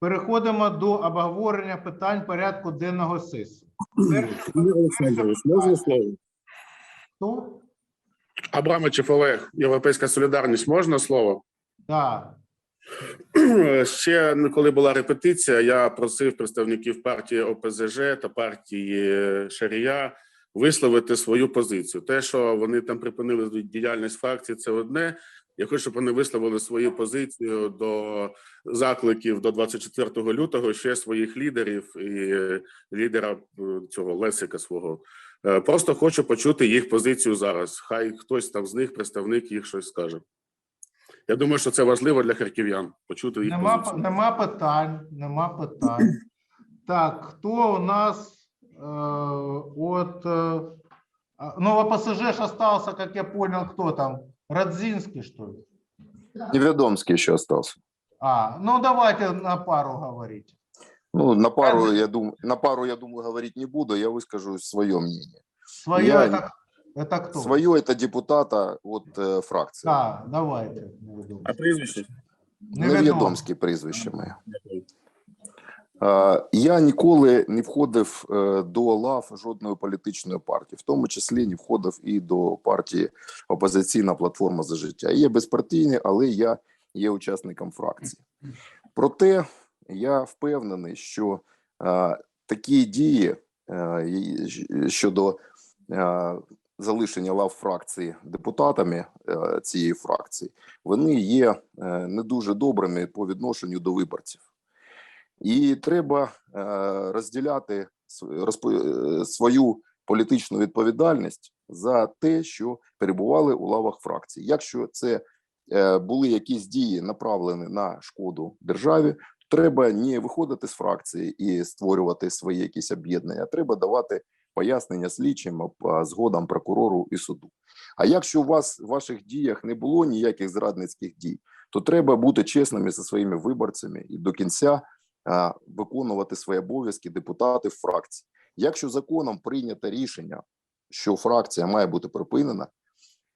Переходимо до обговорення питань порядку денного сесії. Перше Олександрович, можна слово? хто? Абрамичев Олег, Європейська солідарність, можна слово? Да. Ще коли була репетиція, я просив представників партії ОПЗЖ та партії Шарія висловити свою позицію. Те, що вони там припинили діяльність фракції, це одне. Я хочу, щоб вони висловили свою позицію до закликів до 24 лютого ще своїх лідерів і лідера е, цього Лесика свого. Е, Просто хочу почути їх позицію зараз. Хай хтось там з них, представник їх щось скаже. Я думаю, що це важливо для харків'ян почути їх Нема, позицію. нема питань, нема питань. Так, хто у нас е, от, е, ну, в ОПСЖ ж остался, как я понял, кто там? Радзинский, что ли? Неведомский еще остался. А, ну давайте на пару говорить. Ну, на пару, Радзин- я думаю, на пару, я думаю, говорить не буду, я выскажу свое мнение. Свое Я- это, это кто? Свое это депутата от э, фракции. Да, давайте. Невідомо. А прізвище? Невідомо. Невідомське прізвище моє. Я ніколи не входив е, до лав жодної політичної партії, в тому числі не входив і до партії Опозиційна платформа за життя. Є безпартійний, але я є учасником фракції. Проте я впевнений, що е, такі дії е, щодо залишення лав фракції депутатами цієї фракції, вони є не дуже добрими по відношенню до виборців. І треба е, розділяти е, свою політичну відповідальність за те, що перебували у лавах фракції. Якщо це е, були якісь дії направлені на шкоду державі, треба не виходити з фракції і створювати свої якісь об'єднання. Треба давати пояснення слідчим, згодом прокурору і суду. А якщо у вас в ваших діях не було ніяких зрадницьких дій, то треба бути чесними зі своїми виборцями і до кінця виконувати свої обов'язки депутатів фракції. Якщо законом прийнято рішення, що фракція має бути припинена,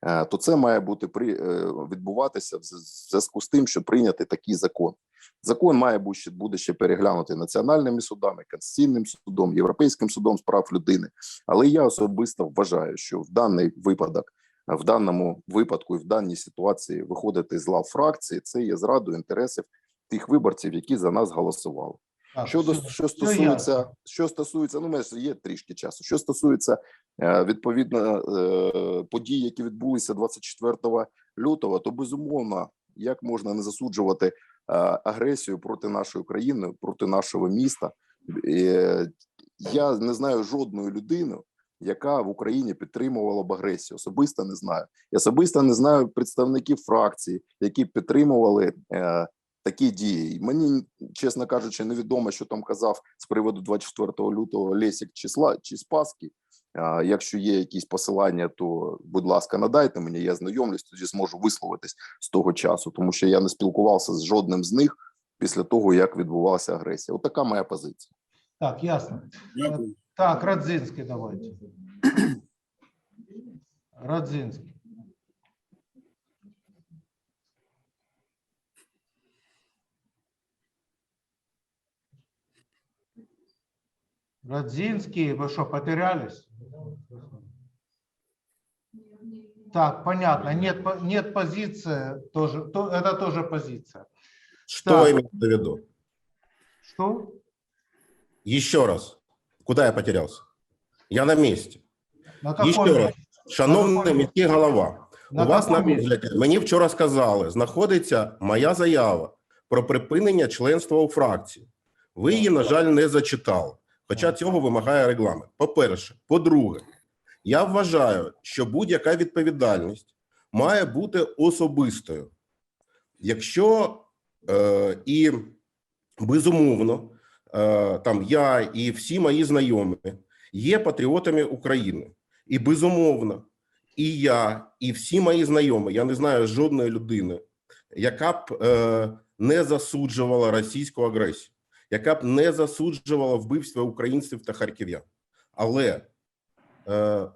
е, то це має бути при е, відбуватися в зв'язку з тим, що прийнятий такий закон. Закон має бути ще переглянутий національними судами, конституційним судом, європейським судом з прав людини. Але я особисто вважаю, що в даний випадок, в даному випадку і в даній ситуації виходити з лав фракції це є зрадою інтересів тих виборців, які за нас голосували. Так, Щодо все- що стосується, ясно. що стосується, ну, мене є трішки часу. Що стосується е, відповідно е, подій, які відбулися 24 лютого, то безумовно, як можна не засуджувати е, агресію проти нашої країни, проти нашого міста. Я не знаю жодної людини, яка в Україні підтримувала б агресію. Особисто не знаю. Я особисто не знаю представників фракції, які підтримували такі дії. Мені, чесно кажучи, невідомо, що там казав з приводу 24 лютого Лесік чи, Сла, чи Спаски. Якщо є якісь посилання, то будь ласка, надайте мені. Я знайомлюсь, тоді зможу висловитись з того часу, тому що я не спілкувався з жодним з них після того, як відбувалася агресія. От така моя позиція. Так, ясно. Дякую. Так, Радзинский давайте. Радзинский. Радзинский, вы что, потерялись? Так, понятно. Нет, нет позиции, тоже, то, это тоже позиция. Что Так. имеется в виду? Что? Еще раз. Куда я потерялся? Я на месте. На каком Ще раз. Шановний міський голова, На у вас на месте? розгляді, мені вчора сказали, знаходиться моя заява про припинення членства у фракції. Ви її, на жаль, не зачитали, хоча цього вимагає регламент. По-перше, по-друге, я вважаю, що будь-яка відповідальність має бути особистою. Якщо е, і безумовно, е, там я і всі мої знайомі є патріотами України. І безумовно, і я, і всі мої знайомі, я не знаю жодної людини, яка б е, не засуджувала російську агресію, яка б не засуджувала вбивство українців та харків'ян. Але е,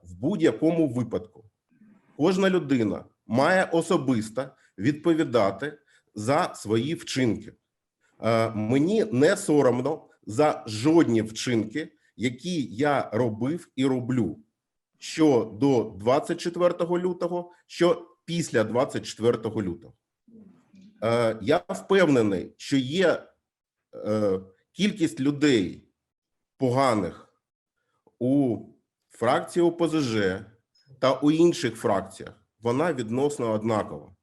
в будь-якому випадку кожна людина має особисто відповідати за свої вчинки. Е, Мені не соромно за жодні вчинки, які я робив і роблю, що до 24 лютого, що після 24 лютого. Е, Я впевнений, що є кількість людей поганих у фракції ОПЗЖ та у інших фракціях, вона відносно однакова.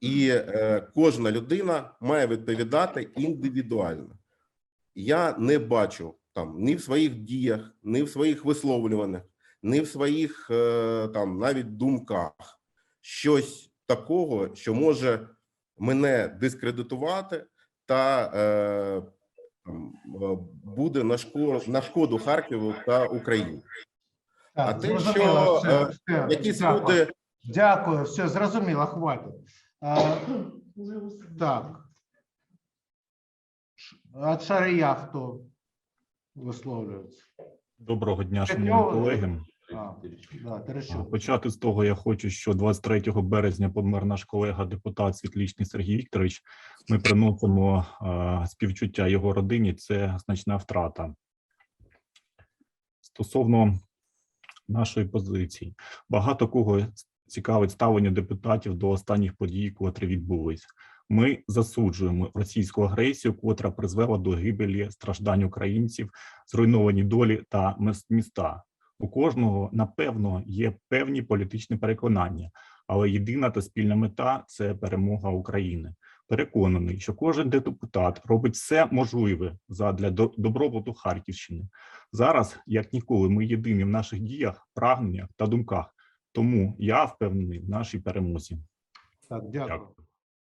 І е, кожна людина має відповідати індивідуально. Я не бачу там ні в своїх діях, ні в своїх висловлюваннях, ні в своїх е, там навіть думках щось такого, що може мене дискредитувати та е, е, буде на шкоду, на шкоду Харкову та Україні. А Так, те, що, все, е, все, Якісь дякую. люди Дякую, все, зрозуміло, хватить. А, так. От Шарія хто висловлюється? Доброго дня, шановні колеги. Да, Терещук. Почати з того я хочу, що 23 березня помер наш колега, депутат Світлічний Сергій Вікторович. Ми приносимо а, співчуття його родині. Це значна втрата. Стосовно нашої позиції, багато кого цікавить ставлення депутатів до останніх подій, котрі відбулись. Ми засуджуємо російську агресію, котра призвела до гибелі страждань українців, зруйновані долі та міста. У кожного, напевно, є певні політичні переконання, але єдина та спільна мета це перемога України. Переконаний, що кожен депутат робить все можливе задля до- добробуту Харківщини. Зараз, як ніколи, ми єдині в наших діях, прагненнях та думках. Тому я впевнений в нашій перемозі. Так, дякую. Дякую.